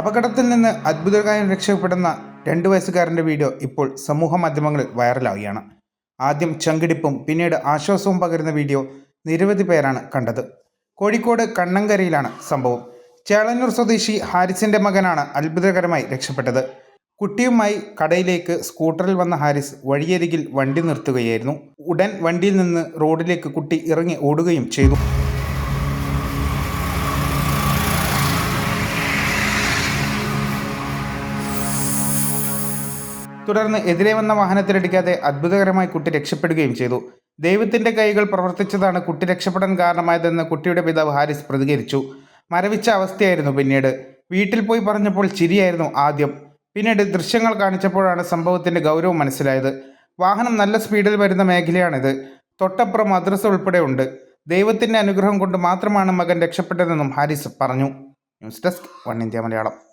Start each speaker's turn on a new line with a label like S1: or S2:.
S1: അപകടത്തിൽ നിന്ന് അത്ഭുതകരമായി രക്ഷപ്പെടുന്ന രണ്ട് വയസ്സുകാരന്റെ വീഡിയോ ഇപ്പോൾ സമൂഹ മാധ്യമങ്ങളിൽ വൈറലാവുകയാണ്. ആദ്യം ചങ്കിടിപ്പും പിന്നീട് ആശ്വാസവും പകരുന്ന വീഡിയോ നിരവധി പേരാണ് കണ്ടത്. കോഴിക്കോട് കണ്ണങ്കരയിലാണ് സംഭവം. ചേളന്നൂർ സ്വദേശി ഹാരിസിന്റെ മകനാണ് അത്ഭുതകരമായി രക്ഷപ്പെട്ടത്. കുട്ടിയുമായി കടയിലേക്ക് സ്കൂട്ടറിൽ വന്ന ഹാരിസ് വഴിയരികിൽ വണ്ടി നിർത്തുകയായിരുന്നു. ഉടൻ വണ്ടിയിൽ നിന്ന് റോഡിലേക്ക് കുട്ടി ഇറങ്ങി ഓടുകയും ചെയ്തു. തുടർന്ന് എതിരെ വന്ന വാഹനത്തിലിടിക്കാതെ അത്ഭുതകരമായി കുട്ടി രക്ഷപ്പെടുകയും ചെയ്തു. ദൈവത്തിന്റെ കൈകൾ പ്രവർത്തിച്ചതാണ് കുട്ടി രക്ഷപ്പെടാൻ കാരണമായതെന്ന് കുട്ടിയുടെ പിതാവ് ഹാരിസ് പ്രതികരിച്ചു. മരവിച്ച അവസ്ഥയായിരുന്നു പിന്നീട്. വീട്ടിൽ പോയി പറഞ്ഞപ്പോൾ ചിരിയായിരുന്നു ആദ്യം. പിന്നീട് ദൃശ്യങ്ങൾ കാണിച്ചപ്പോഴാണ് സംഭവത്തിന്റെ ഗൗരവം മനസ്സിലായത്. വാഹനം നല്ല സ്പീഡിൽ വരുന്ന മേഖലയാണിത്. തൊട്ടപ്പുറം മദ്രസ ഉൾപ്പെടെ ഉണ്ട്. ദൈവത്തിന്റെ അനുഗ്രഹം കൊണ്ട് മാത്രമാണ് മകൻ രക്ഷപ്പെട്ടതെന്നും ഹാരിസ് പറഞ്ഞു. News desk one India Malayalam.